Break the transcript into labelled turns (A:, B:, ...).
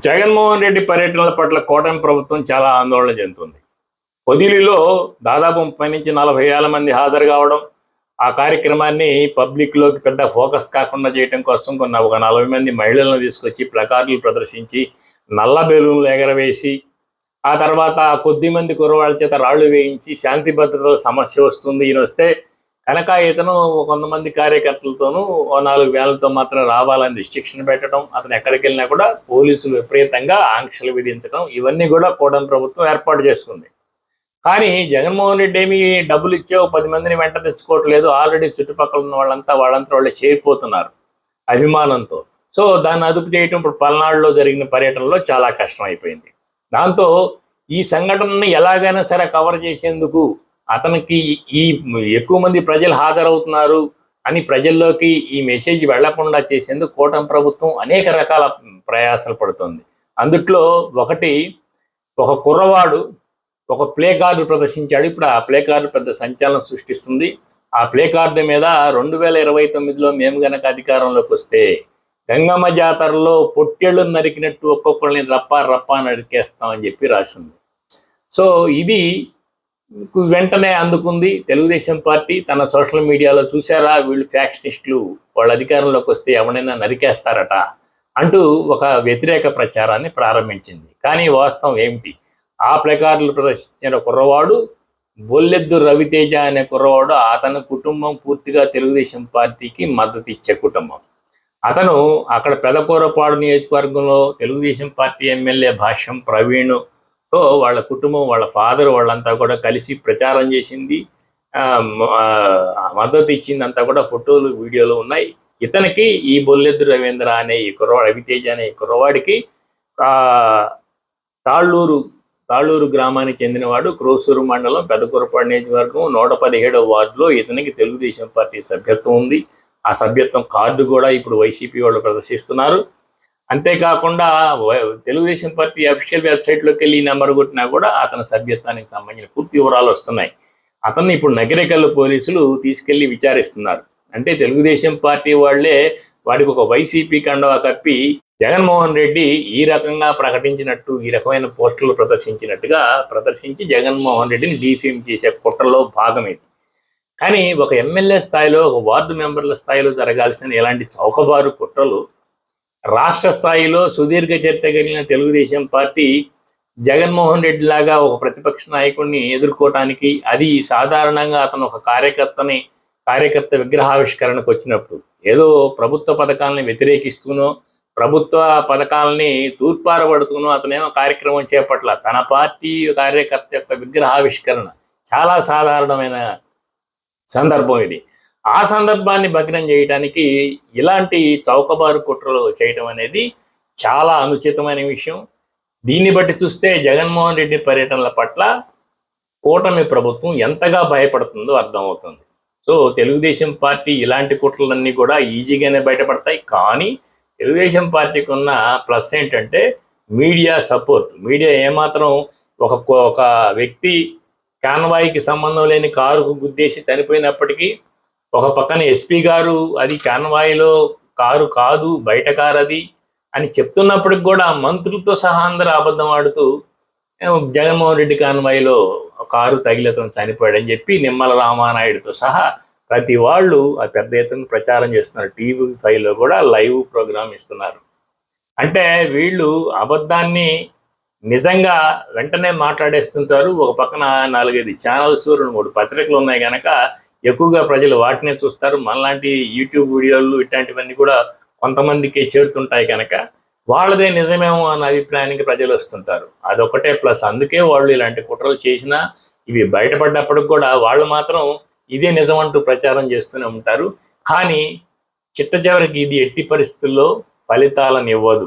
A: జగన్మోహన్ రెడ్డి పర్యటనల పట్ల కూటమి ప్రభుత్వం చాలా ఆందోళన చెందుతుంది. పొదిలిలో దాదాపు ముప్పై నుంచి నలభై వేల మంది హాజరు కావడం ఆ కార్యక్రమాన్ని పబ్లిక్లోకి పెద్ద ఫోకస్ కాకుండా చేయడం కోసం కొన్ని ఒక నలభై మంది మహిళలను తీసుకొచ్చి ప్లకార్డులు ప్రదర్శించి నల్ల బెలూన్లు ఎగరవేసి ఆ తర్వాత కొద్ది మంది కుర్రవాళ్ళ చేత రాళ్ళు వేయించి శాంతి భద్రతల సమస్య వస్తుంది. ఈయన వస్తే కనుక ఇతను కొంతమంది కార్యకర్తలతోనూ ఓ నాలుగు వేలతో మాత్రం రావాలని రిస్ట్రిక్షన్ పెట్టడం అతను ఎక్కడికి వెళ్ళినా కూడా పోలీసులు విపరీతంగా ఆంక్షలు విధించడం ఇవన్నీ కూడా కూడని ప్రభుత్వం ఏర్పాటు చేసుకుంది. కానీ జగన్మోహన్ రెడ్డి ఏమి డబ్బులు ఇచ్చావు పది మందిని వెంట తెచ్చుకోవట్లేదు. ఆల్రెడీ చుట్టుపక్కల ఉన్న వాళ్ళంతా వాళ్ళంతా వాళ్ళే చేరిపోతున్నారు అభిమానంతో. సో దాన్ని అదుపు చేయటం ఇప్పుడు పల్నాడులో జరిగిన పర్యటనలో చాలా కష్టం అయిపోయింది. దాంతో ఈ సంఘటనని ఎలాగైనా సరే కవర్ చేసేందుకు అతనికి ఈ ఎక్కువ మంది ప్రజలు హాజరవుతున్నారు అని ప్రజల్లోకి ఈ మెసేజ్ వెళ్ళకుండా చేసేందుకు కూటమి ప్రభుత్వం అనేక రకాల ప్రయాసాలు పడుతుంది. అందుట్లో ఒకటి ఒక కుర్రవాడు ఒక ప్లే కార్డు ప్రదర్శించాడు. ఇప్పుడు ఆ ప్లే కార్డు పెద్ద సంచలనం సృష్టిస్తుంది. ఆ ప్లే కార్డు మీద రెండు వేల ఇరవై తొమ్మిదిలో మేము గనక అధికారంలోకి వస్తే గంగమ్మ జాతరలో పొట్టేళ్ళు నరికినట్టు ఒక్కొక్కరిని రప్ప రప్ప నరికేస్తామని చెప్పి రాసింది. సో ఇది వెంటనే అందుకుంది. తెలుగుదేశం పార్టీ తన సోషల్ మీడియాలో చూసారా వీళ్ళు ఫ్యాక్షనిస్టులు వాళ్ళ అధికారంలోకి వస్తే ఎవరైనా నరికేస్తారట అంటూ ఒక వ్యతిరేక ప్రచారాన్ని ప్రారంభించింది. కానీ వాస్తవం ఏమిటి? ఆ ప్రకారాలు ప్రదర్శించిన కుర్రవాడు బొల్లెద్దు రవితేజ అనే కుర్రవాడు అతని కుటుంబం పూర్తిగా తెలుగుదేశం పార్టీకి మద్దతు ఇచ్చే కుటుంబం. అతను అక్కడ పెదకూరపాడు నియోజకవర్గంలో Telugu Desam party MLA Bhashyam Praveen so వాళ్ళ కుటుంబం వాళ్ళ ఫాదర్ వాళ్ళంతా కూడా కలిసి ప్రచారం చేసింది. మద్దతు ఇచ్చింది అంతా కూడా ఫోటోలు వీడియోలు ఉన్నాయి. ఇతనికి ఈ బొల్లెద్దు రవీంద్ర అనే ఈ కుర్రవాడు రవితేజ అనే ఈ కుర్రవాడికి తాళ్ళూరు తాళ్ళూరు గ్రామానికి చెందినవాడు క్రోసూరు మండలం పెదకూరపాడు నియోజకవర్గం నూట పదిహేడవ వార్డులో ఇతనికి తెలుగుదేశం పార్టీ సభ్యత్వం ఉంది. ఆ సభ్యత్వం కార్డు కూడా ఇప్పుడు వైసీపీ వాళ్ళు ప్రదర్శిస్తున్నారు. అంతేకాకుండా తెలుగుదేశం పార్టీ అఫీషియల్ వెబ్సైట్లోకి వెళ్ళి ఈ నెంబర్ కొట్టినా కూడా అతని సభ్యత్వానికి సంబంధించిన పూర్తి వివరాలు వస్తున్నాయి. అతన్ని ఇప్పుడు నగిరేకల్ పోలీసులు తీసుకెళ్ళి విచారిస్తున్నారు. అంటే తెలుగుదేశం పార్టీ వాళ్ళే వాడికి ఒక వైసీపీ కండవా కప్పి జగన్మోహన్ రెడ్డి ఈ రకంగా ప్రకటించినట్టు ఈ రకమైన పోస్టులు ప్రదర్శించినట్టుగా ప్రదర్శించి జగన్మోహన్ రెడ్డిని డీఫేమ్ చేసే కుట్రలో భాగం ఇది. కానీ ఒక ఎమ్మెల్యే స్థాయిలో ఒక వార్డు మెంబర్ల స్థాయిలో జరగాల్సిన ఇలాంటి చౌకబారు కుట్రలు రాష్ట్ర స్థాయిలో సుదీర్ఘ చరిత్ర కలిగిన తెలుగుదేశం పార్టీ జగన్మోహన్ రెడ్డి లాగా ఒక ప్రతిపక్ష నాయకుడిని ఎదుర్కోవటానికి అది సాధారణంగా అతను ఒక కార్యకర్తని కార్యకర్త విగ్రహావిష్కరణకు వచ్చినప్పుడు ఏదో ప్రభుత్వ పథకాలని వ్యతిరేకిస్తూనో ప్రభుత్వ పథకాలని తూర్పారబడుతూనో అతనేమో కార్యక్రమం చేపట్ల. తన పార్టీ కార్యకర్త యొక్క విగ్రహావిష్కరణ చాలా సాధారణమైన సందర్భం ఇది. ఆ సందర్భాన్ని భగ్నం చేయడానికి ఇలాంటి చౌకబారు కుట్రలు చేయటం అనేది చాలా అనుచితమైన విషయం. దీన్ని బట్టి చూస్తే జగన్మోహన్ రెడ్డి పర్యటనల పట్ల కూటమి ప్రభుత్వం ఎంతగా భయపడుతుందో అర్థమవుతుంది. సో తెలుగుదేశం పార్టీ ఇలాంటి కుట్రలన్నీ కూడా ఈజీగానే బయటపడతాయి. కానీ తెలుగుదేశం పార్టీకి ఉన్న ప్లస్ ఏంటంటే మీడియా సపోర్ట్. మీడియా ఏమాత్రం ఒక ఒక వ్యక్తి కాన్వాయికి సంబంధం లేని కారుకు గుద్దేసి చనిపోయినప్పటికీ ఒక పక్కన ఎస్పీ గారు అది కాన్వాయ్లో కారు కాదు బయట కారు అది అని చెప్తున్నప్పటికి కూడా మంత్రులతో సహా అందరూ అబద్ధం ఆడుతూ జగన్మోహన్ రెడ్డి కాన్వాయ్లో కారు తగిలతను చనిపోయాడని చెప్పి నిమ్మల రామానాయుడుతో సహా ప్రతి వాళ్ళు ఆ పెద్ద ఎత్తున ప్రచారం చేస్తున్నారు. టీవీ ఫైవ్లో కూడా లైవ్ ప్రోగ్రామ్ ఇస్తున్నారు. అంటే వీళ్ళు అబద్ధాన్ని నిజంగా వెంటనే మాట్లాడేస్తుంటారు. ఒక పక్కన నాలుగైదు ఛానల్స్ రెండు మూడు పత్రికలు ఉన్నాయి కనుక ఎక్కువగా ప్రజలు వాటినే చూస్తారు. మనలాంటి యూట్యూబ్ వీడియోలు ఇట్లాంటివన్నీ కూడా కొంతమందికి చేరుతుంటాయి కనుక వాళ్ళదే నిజమేమో అన్న అభిప్రాయానికి ప్రజలు వస్తుంటారు. అదొకటే ప్లస్ అందుకే వాళ్ళు ఇలాంటి కుట్రలు చేసినా ఇవి బయటపడ్డప్పటికి కూడా వాళ్ళు మాత్రం ఇదే నిజం అంటూ ప్రచారం చేస్తూనే ఉంటారు. కానీ చిట్ట చివరికి ఇది ఎట్టి పరిస్థితుల్లో ఫలితాలను ఇవ్వదు